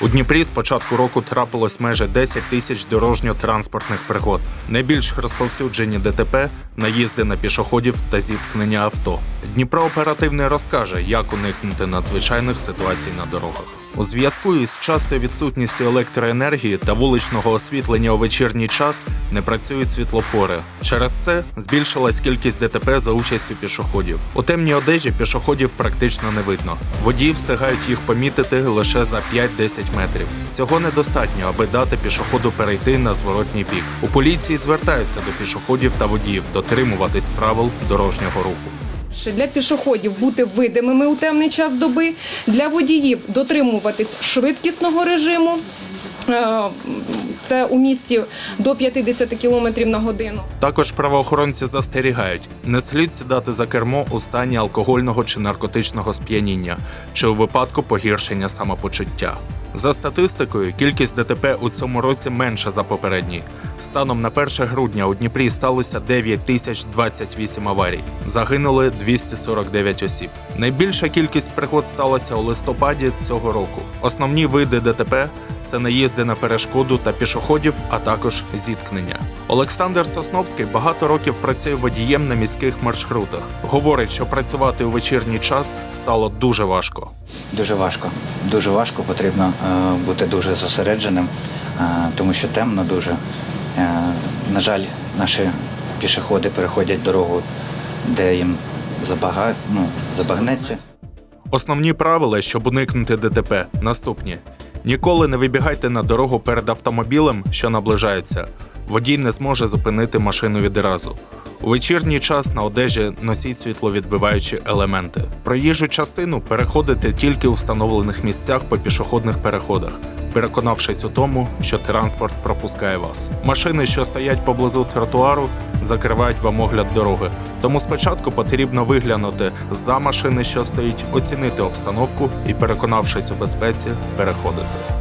У Дніпрі з початку року трапилось майже 10 тисяч дорожньо-транспортних пригод. Найбільш розповсюджені ДТП наїзди на пішоходів та зіткнення авто. Дніпро оперативний розкаже, як уникнути надзвичайних ситуацій на дорогах. У зв'язку із частою відсутністю електроенергії та вуличного освітлення у вечірній час не працюють світлофори. Через це збільшилась кількість ДТП за участю пішоходів. У темній одежі пішоходів практично не видно. Водії встигають їх помітити лише за 5-10 метрів. Цього недостатньо, аби дати пішоходу перейти на зворотній бік. У поліції звертаються до пішоходів та водіїв дотримуватись правил дорожнього руху. Для пішоходів бути видимими у темний час доби, для водіїв дотримуватись швидкісного режиму. Це у місті до 50 км на годину. Також правоохоронці застерігають, не слід сідати за кермо у стані алкогольного чи наркотичного сп'яніння, чи у випадку погіршення самопочуття. За статистикою, кількість ДТП у цьому році менша за попередній. Станом на 1 грудня у Дніпрі сталося 9 тисяч 28 аварій. Загинули 249 осіб. Найбільша кількість пригод сталася у листопаді цього року. Основні види ДТП це наїзди на перешкоду та пішоходів, а також зіткнення. Олександр Сосновський багато років працює водієм на міських маршрутах. Говорить, що працювати у вечірній час стало дуже важко. Дуже важко. Дуже важко, потрібно е, бути дуже зосередженим, е, тому що темно дуже. Е, на жаль, наші пішоходи переходять дорогу, де їм забага... ну, забагнеться. Основні правила, щоб уникнути ДТП, наступні: ніколи не вибігайте на дорогу перед автомобілем, що наближається. Водій не зможе зупинити машину відразу. У вечірній час на одежі носіть світловідбиваючі елементи. Проїжджу частину переходите тільки у встановлених місцях по пішохідних переходах, переконавшись у тому, що транспорт пропускає вас. Машини, що стоять поблизу тротуару, закривають вам огляд дороги. Тому спочатку потрібно виглянути за машини, що стоїть, оцінити обстановку і, переконавшись у безпеці, переходити.